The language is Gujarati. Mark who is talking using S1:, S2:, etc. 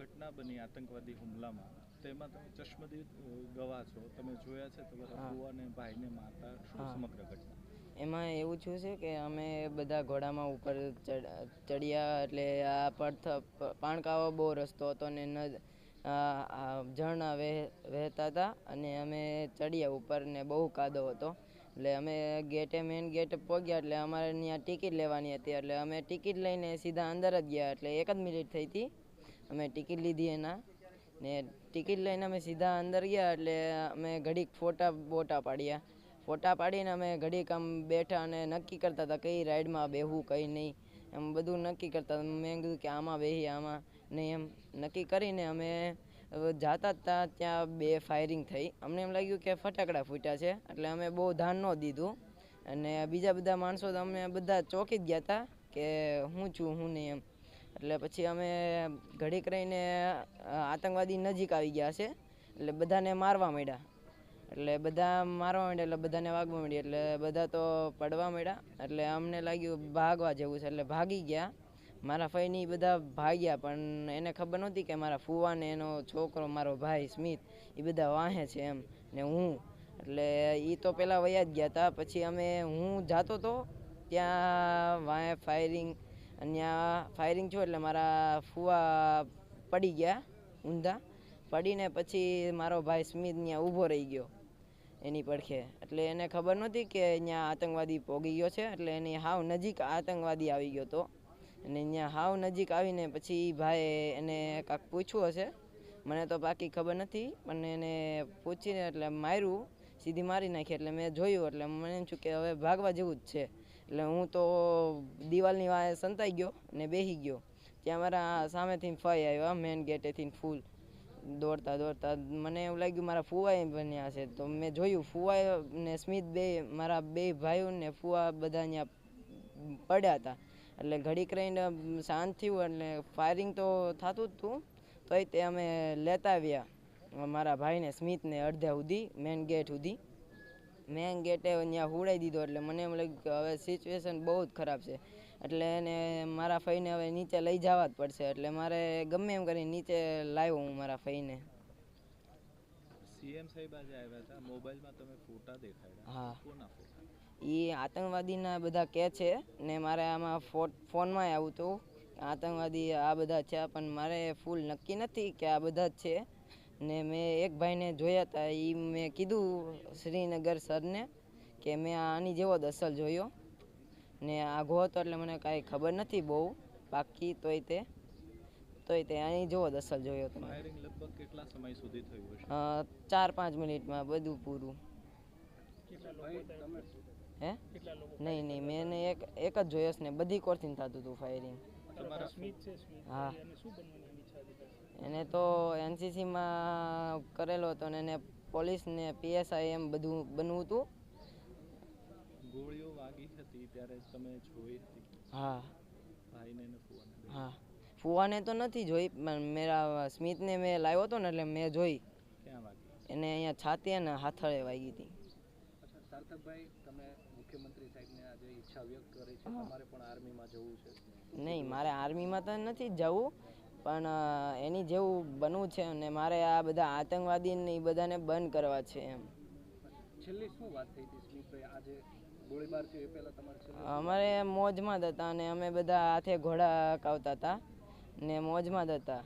S1: ઘટના બની આતંકવાદી હુમલામાં. તેમાં તમે ચશ્મદીદ ગવાહ છો. તમે જોયા છે તમારા અને ભાઈને મારતા. શું સમગ્ર ઘટના?
S2: એમાં એવું થયું છે કે અમે બધા ઘોડામાં ઉપર ચડ્યા એટલે આ પડથ પાણકાવો બહુ રસ્તો હતો ને ન ઝરણા વહે વહેતા હતા અને અમે ચડ્યા ઉપર ને બહુ કાદો હતો. એટલે અમે ગેટે મેન ગેટ પહોંચ્યા એટલે અમારે ત્યાં ટિકિટ લેવાની હતી. એટલે અમે ટિકિટ લઈને સીધા અંદર જ ગયા એટલે એક જ મિનિટ થઈ હતી. અમે ટિકિટ લીધી એના. ને ટિકિટ લઈને અમે સીધા અંદર ગયા એટલે અમે ઘડીક ફોટા બોટા પાડ્યા. ફોટા પાડીને અમે ઘડીક આમ બેઠા અને નક્કી કરતા હતા કઈ રાઈડમાં બેહવું કઈ નહીં. એમ બધું નક્કી કરતા મેં કીધું કે આમાં બેહી આમાં નહીં એમ. નક્કી કરીને અમે જાતા હતા ત્યાં બે ફાયરિંગ થઈ. અમને એમ લાગ્યું કે ફટાકડા ફૂટ્યા છે. એટલે અમે બહુ ધ્યાન ન દીધું. અને બીજા બધા માણસો તો અમે બધા ચોંકી જ ગયા હતા કે હું છું, હું નહીં એમ. એટલે પછી અમે ઘડીક રહીને આતંકવાદી નજીક આવી ગયા છે. એટલે બધાને મારવા માંડ્યા. એટલે બધા મારવા માંડ્યા, એટલે બધાને વાગવા માંડ્યા. એટલે બધા તો પડવા માંડ્યા. એટલે અમને લાગ્યું ભાગવા જેવું છે. એટલે ભાગી ગયા. મારા ફઈની બધા ભાગ્યા, પણ એને ખબર નહોતી કે મારા ફુવા ને એનો છોકરો, મારો ભાઈ સ્મિત એ બધા વાહે છે એમ, ને હું. એટલે એ તો પહેલાં વયા જ ગયા હતા પછી અમે હું જાતો તો, ત્યાં વાંહે ફાયરિંગ અને ત્યાં ફાયરિંગ થયું એટલે મારા ફુવા પડી ગયા, ઊંધા. પડીને પછી મારો ભાઈ સ્મિત ત્યાં ઊભો રહી ગયો એની પડખે. એટલે એને ખબર નહોતી કે અહીંયા આતંકવાદી પોગી ગયો છે, એટલે એની હાવ નજીક આતંકવાદી આવી ગયો તો. અને અહીંયા હાવ નજીક આવીને પછી ભાઈ એને કાંક પૂછ્યું હશે. મને તો બાકી ખબર નથી, પણ એને પૂછીને એટલે માર્યું સીધી મારી નાખી એટલે મેં જોયું એટલે મને એમ છું કે હવે ભાગવા જેવું જ છે. એટલે હું તો દિવાલની વાંહે સંતાઈ ગયો ને બેસી ગયો. ત્યાં મારા સામેથી ફઈ આવ્યા મેન ગેટેથી ફૂલ દોડતા દોડતા મને એવું લાગ્યું મારા ફુવાએ બન્યા છે. તો મેં જોયું ફુવા ને સ્મિત બે, મારા બે ભાઈઓ ને ફુવા બધા અહીંયા પડ્યા હતા. એટલે ઘડીક રહીને શાંત થયું, એટલે ફાયરિંગ તો થતું જ હતું તોય તે અમે લેતા આવ્યા. મારા ભાઈને સ્મિતને અડધા સુધી મેન ગેટ સુધી. મેન ગેટે ત્યાં હુડાઈ દીધો એટલે મને એમ લાગ્યું કે હવે સિચ્યુએશન બહુ જ ખરાબ છે. એટલે એને મારા ફઈને હવે નીચે લઈ જવા જ પડશે. એટલે મારે ગમે એમ કરીને નીચે લાવ્યો હું મારા ફઈને.
S1: સીએમ સાહેબ આજે આવ્યા હતા. મોબાઈલમાં તમે ફોટા દેખાડ્યા.
S2: હા.
S1: કોના ફોટા?
S2: એ આતંકવાદીના બધા કે છે ને મારે આમાં ફોનમાં આવ્યું હતું આતંકવાદી આ બધા છે પણ મારે ફૂલ નક્કી નથી કે આ બધા જ છે. ને મેં એક ભાઈને જોયા હતા એ મેં કીધું શ્રીનગર સરને કે મેં આની જેવો જ અસલ જોયો. ને આઘો હતો એટલે મને કાંઈ ખબર નથી બહુ બાકી તોય તે તોય તે આની જેવો જ અસલ જોયો હતો.
S1: લગભગ કેટલા સમય સુધી થયું હશે?
S2: ચાર પાંચ મિનિટમાં બધું પૂરું. હે? નહીં નહીં મેં એક એક જ જોયો ને બધી કોર્સિંગ થતું હતું ફાયરિંગ હા. એને તો એનસીસીમાં કરેલો હતો ને એને પોલીસ ને પીએસઆઈ એમ બધું બનવું હતું.
S1: ગોળીઓ વાગી હતી ત્યારે તમે જોઈ હતી.
S2: હા.
S1: ભાઈને ને ફુવાને
S2: હા. ફુવાને તો નથી જોઈ પણ મેરા સ્મિતને મેં લાવ્યો હતો ને એટલે મેં જોઈ.
S1: ક્યાં વાગી?
S2: એને અહીંયા છાતી અને હાથળે વાગી હતી.
S3: સાર્થકભાઈ તમે મુખ્યમંત્રી સાહેબને આજે ઈચ્છા વ્યક્ત કરી છે. તમારે પણ આર્મીમાં જવું છે?
S2: નહીં મારે આર્મીમાં તો નથી જવું. પણ એની જેવું બનવું છે અને મારે આ બધા આતંકવાદીને એ બધાને બંધ કરવા છે એમ.
S3: છેલ્લી શું વાત થઈ હતી આજે ગોળીબાર થયો એ પહેલા તમારે
S2: અમારે મોજમાં જ હતા અને અમે બધા હાથે ઘોડા કાવતા હતા ને મોજમાં જ હતા.